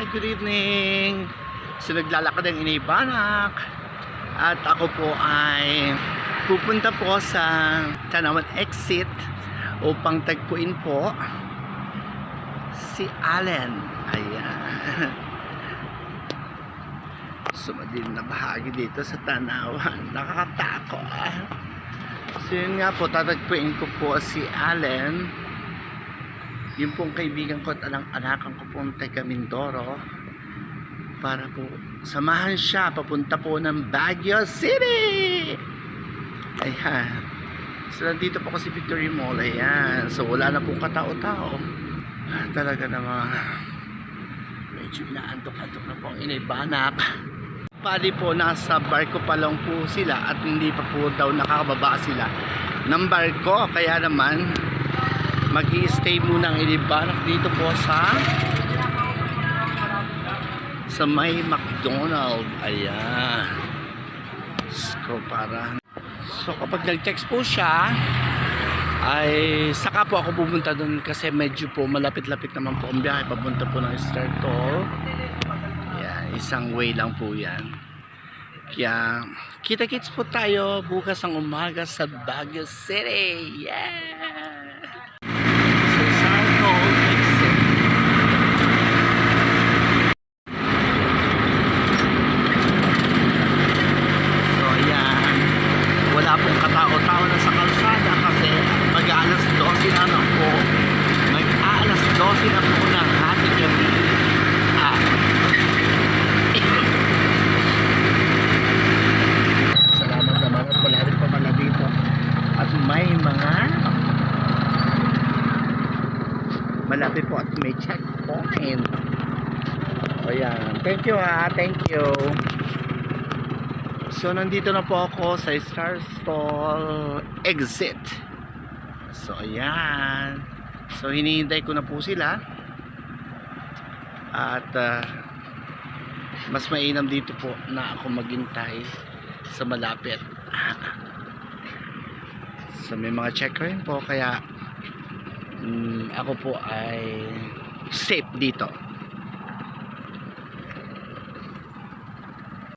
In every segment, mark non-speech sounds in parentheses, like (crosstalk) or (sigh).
Hi, good evening. So naglalakad ang inibanak at ako po ay pupunta po sa Tanawan Exit upang tagpuin po si Allen. Ayan. Sumadilim na bahagi dito sa Tanawan. Nakakatakot. So yun nga po, tatagpuin ko po si Allen yung pong kaibigan ko at anak-anakan ko pong taga Mindoro para po samahan siya papunta po ng Baguio City! Ayan. So nandito po kasi Victory Mall ayan. So wala na pong katao-tao. Ah, talaga naman. Medyo inaantok-antok na po ang Pali po nasa barko pa lang po sila at hindi pa po daw nakakababa sila ng barko. Kaya naman mag stay muna ang inibanak dito po sa sa may McDonald. Ayan. So para. So kapag nag-text po siya ay saka po ako pupunta doon kasi medyo po malapit-lapit naman po ang biyahe. Papunta po ng Star Toll. Ayan, isang way lang po yan. Kaya kita-kits po tayo bukas ang umaga sa Baguio City. Yeah So, South Hall exit. So, ayan. Wala pong katao-tao na sa kalsada kasi mag-aalas 12 na na po. Mag-aalas 12 na po ng ating gabi. Ah. Salamat naman at wala rin pa pala dito. At may mga malapit po at may checkpoint. O yan. Thank you ha. Thank you. So, nandito na po ako sa Star Stall exit. So, ayan. So, hinihintay ko na po sila. At, ah, mas mainam dito po na ako maghintay sa malapit. (laughs) So, may mga check rin po. Kaya, mm, ako po ay safe dito.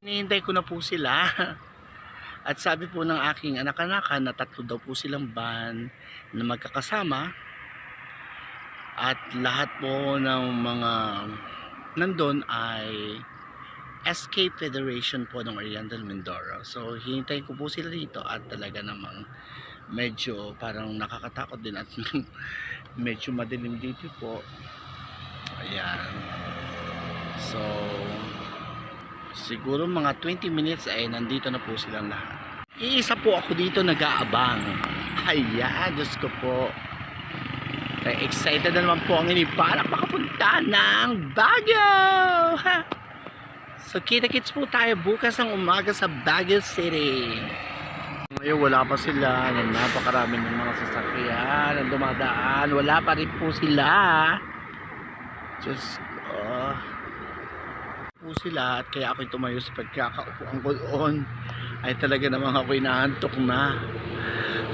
Hinihintay ko na po sila. (laughs) At sabi po ng aking anak-anakan na tatlo daw po silang van na magkakasama. At lahat po ng mga nandun ay SK Federation po ng Oriental Mindoro. So, hinintay ko po sila dito at talaga namang medyo parang nakakatakot din at (laughs) medyo madilim dito po. Ayan. So, siguro mga 20 minutes ay nandito na po silang lahat. Iisa po ako dito nag-aabang. Ayan, Diyos ko po. Kaya excited na naman po ang inibalak makapunta ng Baguio! Ha? So kita-kits po tayo bukas ang umaga sa Baguio City. Ngayon wala pa sila. Napakarami ng mga sasakyan ang dumadaan. Wala pa rin po sila. Uh, po sila at kaya ako'y tumayo sa pagkakaupo ang doon ay talaga namang ako'y naantok na.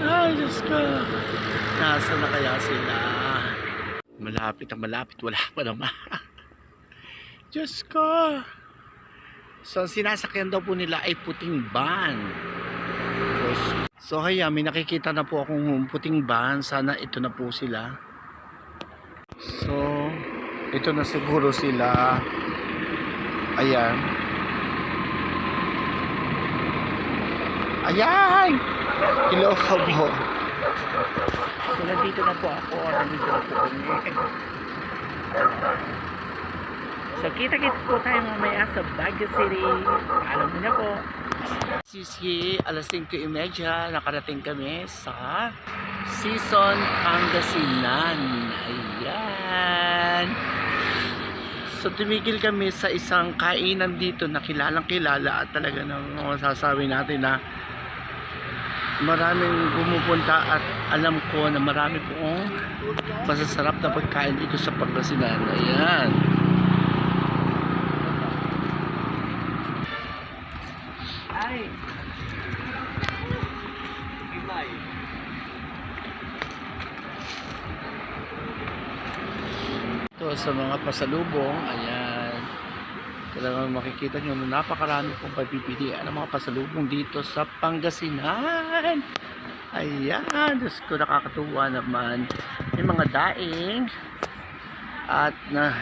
Ay, Diyos ko. Nasa na kaya sila? Malapit ang malapit. Wala pa naman. (laughs) Diyos ko. So, ang sinasakyan daw po nila ay puting van. Diyos. So, kaya may nakikita na po akong puting van. Sana ito na po sila. So, ito na siguro sila. Ayan. Ayan! Hello, po. So, nandito na po ako. Nandito na po kami. So, kita-kita po tayo mamaya sa Baguio City. Alam mo na po. Sisi, alas 5.30, nakarating kami sa Season Pangasinan. Ayan. So tumigil kami sa isang kainan dito na kilalang kilala at talaga nang masasabi natin na maraming pumupunta at alam ko na marami pong masasarap na pagkain dito sa Pangasinan. Ayan. Ay. Ito sa mga pasalubong, ayan. Talagang makikita nyo na napakarami pong pagpipilian ng mga pasalubong dito sa Pangasinan. Ayan, Diyos ko nakakatuwa naman. May mga daing at na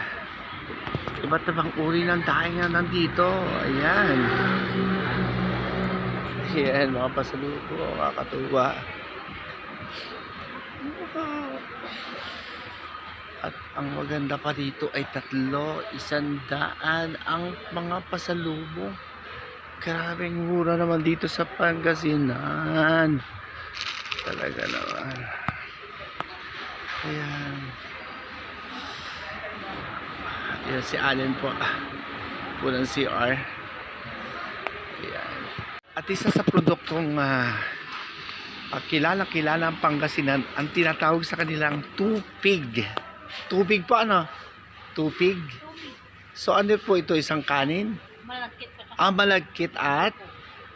iba't ibang uri ng daing na nandito. Ayan. Ayan, mga pasalubong, nakakatuwa. At ang maganda pa dito ay tatlo, isang daan ang mga pasalubong. Grabing mura naman dito sa Pangasinan. Talaga naman. Ayan. Ayan si Allen po. Pulang CR. Ayan. At isa sa produktong ah, uh, kilala-kilala ang Pangasinan, ang tinatawag sa kanilang tupig. Tubig po ano? Tupig. So ano po ito? Isang kanin? Malagkit pa. Ah, malagkit at?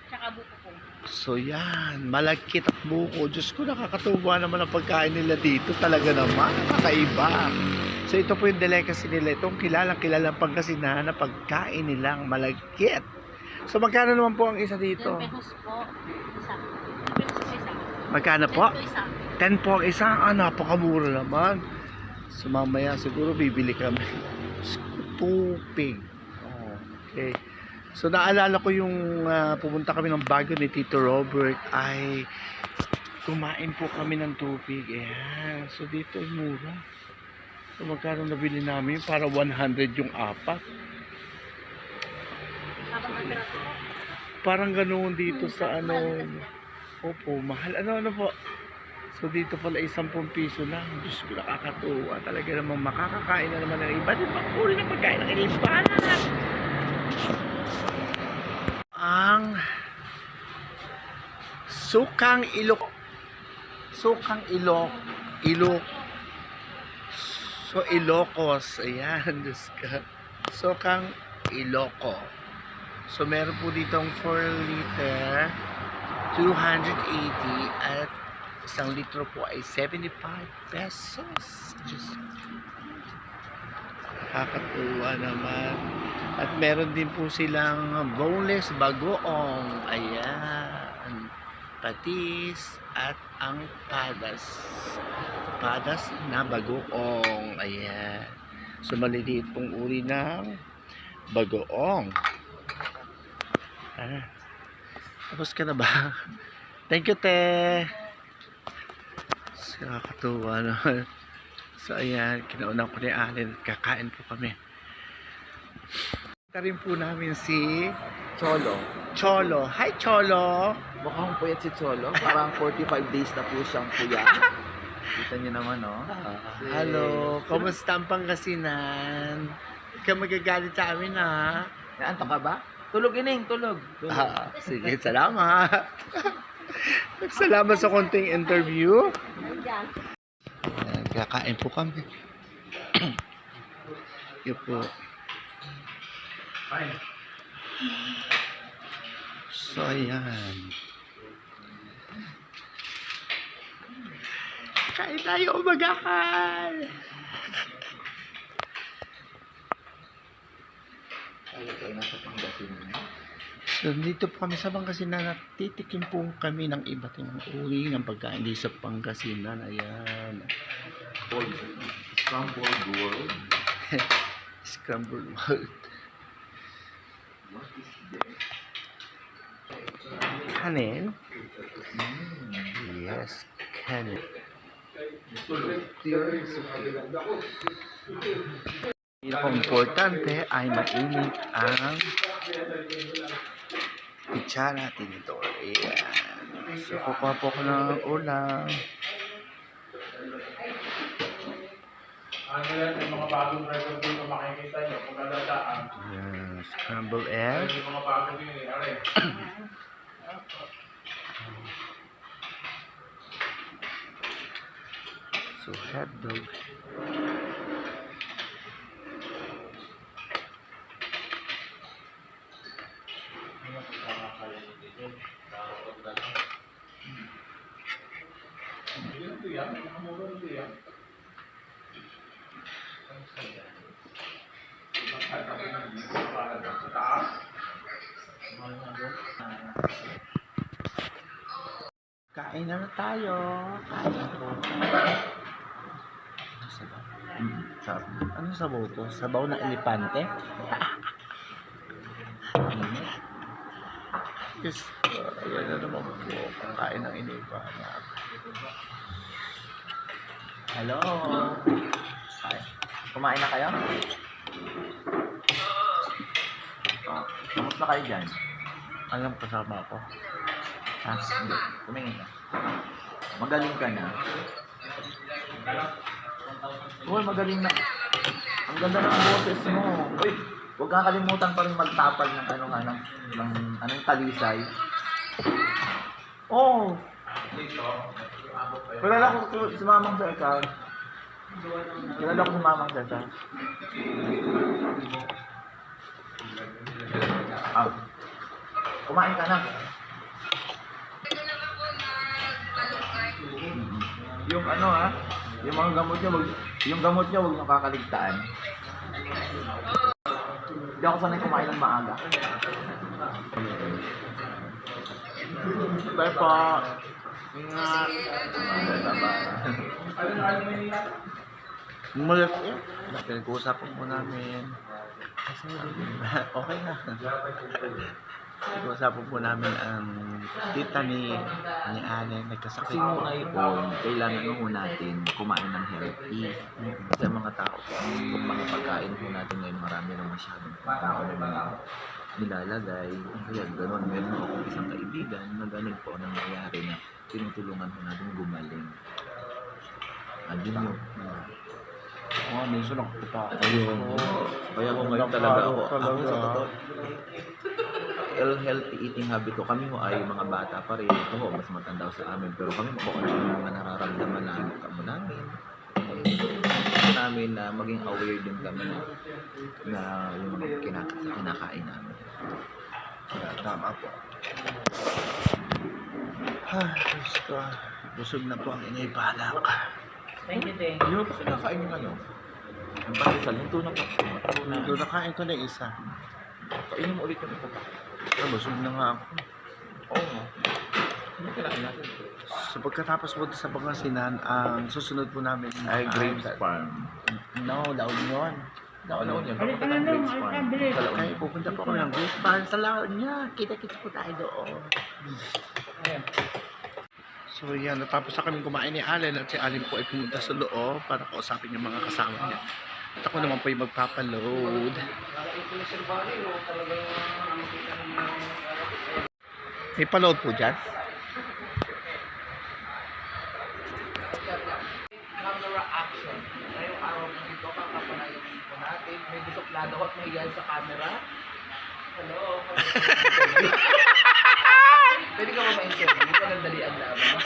Tsaka buko po. So yan, malagkit at buko. Diyos ko, nakakatuwa naman ang pagkain nila dito. Talaga naman, kakaiba. So ito po yung delicacy nila. Itong kilalang kilalang Pangasinan na pagkain nilang malagkit. So magkano naman po ang isa 10 dito? pesos po. Isa. 10 pesos po isa. Magkano 10 po? isa. 10 po ang isa. Ah, napakamura naman. So mamaya siguro bibili kami. (laughs) Tupig. Okay. So naalala ko yung ah, pumunta kami ng Baguio ni Tito Robert ay kumain po kami ng tupig. Ayan. So dito mura. So magkano nabili namin? Para 100 yung apat. Parang ganoon dito sa ano. Opo, mahal. Ano, ano po? So dito pala ay 10 piso lang. Diyos ko nakakatuwa. Talaga namang makakakain na naman ng iba. Di ba? Uri ng pagkain ng iba. Ang sukang ilok. Sukang ilok. Ilok. So Ilocos. Ayan. Diyos ka. Sukang Iloco. So meron po ditong 4 liter. 280 at isang litro po ay 75 pesos. Diyos. Nakakatuwa naman. At meron din po silang boneless bagoong. Ayan. Patis at ang padas. Padas na bagoong. Ayan. So maliliit pong uri ng bagoong. Ah. Tapos ka na ba? (laughs) Thank you, te. Nakakatuwa naman. So, ayan, kinaunan ko ni Allen kakain po kami. Rin po namin si Cholo. Cholo. Hi, Cholo! Mukhang puyat si Cholo. (laughs) Parang 45 days na po siyang puyat. (laughs) Kita niyo naman, no? Si- Hello, kamusta ang Pangasinan? Ka magagalit sa amin, ha? Naantok ka ba? Tulog ining, tulog. tulog. Ah, sige, salamat. (laughs) Salamat sa konting interview. Yan. Ayan, kakain po kami. Yun po. So, ayan. Kain tayo, umagahan! Tayo tayo nasa Pangasinan. So, dito po kami sa Pangasinan at titikim po kami ng iba't ibang uri ng pagkain dito sa Pangasinan. Ayan. Scrambled world. Scrambled world. (laughs) Kanin? Mm. Yes, kanin. Tulog. Okay. Pinaka-importante ay mainit ang kutsara tinidor. Ayan. So, kukuha po ko ng ulam. Ano yan, yung mga bagong record dito makikita nyo kung nalataan. Ayan. Scrambled egg. Yung mga bagong yun eh. So, hot dog. yan, nakamura nito yan. Kain na tayo. Kain na po. Sabaw. Mm. Ano sabaw ano to? Sabaw na elepante? (laughs) Yes. Ayan na naman po. Kain ng iniba. Hello. Hi. Kumain na kayo? Oh, kamusta kayo dyan? Alam kasama ko. Ha? Hindi. Tumingin ka. Magaling ka na. Uy, magaling na. Ang ganda ng boses mo. Uy, huwag kang kalimutan pa rin magtapal ng ano nga, ng, ng anong talisay. Oh. Kilala ko ko- si Mamang sa ikaw. Kilala ko si Mamang sa ikaw. Ah. Kumain ka na. Yung ano ha, yung mga gamot niya, wag, yung gamot niya huwag niyo kakaligtaan. Hindi ako sanay kumain ng maaga. Bye po. Ingat. Mulat eh. Pinag-uusapan po namin. okay na. Pinag-uusapan po namin ang tita ni ni Ane nagkasakit po. ngayon, kailangan mo natin kumain ng healthy. Ang mga tao, ang mga pagkain po natin ngayon, marami na masyadong tao na mga nilalagay. Kaya gano'n, meron ako isang kaibigan na ganun po ang nangyayari na tinutulungan po natin gumaling. Andun yung Oh, minsan ako kita. Ayun. Kaya ko ngayon talaga ako. Ako sa totoo. Health- healthy eating habit ko. Kami ho ay mga bata pa rin. Ito ho, mas matanda sa amin. Pero kami po ano yung mga nararamdaman namin kamo namin. Namin na maging aware din kami na, na yung mga kinak- kinakain namin. Kaya tama po. Ay, Diyos ko. Busog na po ang inay balak. Thank you, Deng. Hindi mo pa kinakain yung ano? Ang patisal, yung tuna pa. Tuna. Doon nakain ko na isa. Kainin mo ulit yung isa pa. Ah, busog na nga ako. Oo nga. Ano kinain natin? So pagkatapos po sa Pangasinan, ang susunod po namin Ay, Grapes Farm. No, La Union. La Union. Papunta ng Grapes Farm. Sa La Ay, Union. pupunta po kami ng Grace Farm sa La Union. Kita-kits po tayo doon. So yan, natapos na kami kumain ni Allen at si Allen po ay pumunta sa loob para kausapin yung mga kasama niya. At ako naman po yung magpapaload. May paload po dyan? Camera action. Ngayong araw na ito, kakapanayin po natin. May suplado at may yan sa camera. Hello ka ba ma-interview? Pagandalian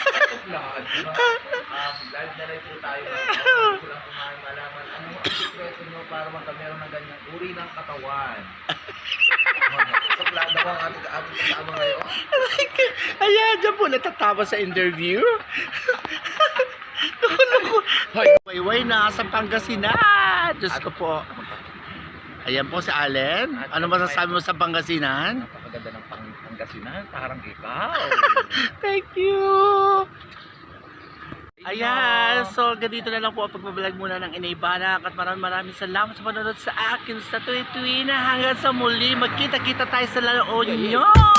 Suplado. Um, na tayo. Gusto malaman. Ang sikreto nyo para magkameron ng ganyang uri ng katawan? Suplado ang ating ating kasama ngayon. Ayan, dyan po natatawa sa interview. (laughs) Naku, naku. Hoy, wayway na sa Pangasinan. Diyos ko po. Ayan po si Allen. Ano masasabi mo sa Pangasinan? Napakaganda ng pang Pangasinan. Parang ikaw. (laughs) Thank you. Ayan, so ganito na lang po ang pagbabalag muna ng Inaybanak at maraming maraming salamat sa panonood sa akin sa tuwi-tuwi na hanggang sa muli magkita-kita tayo sa La Union.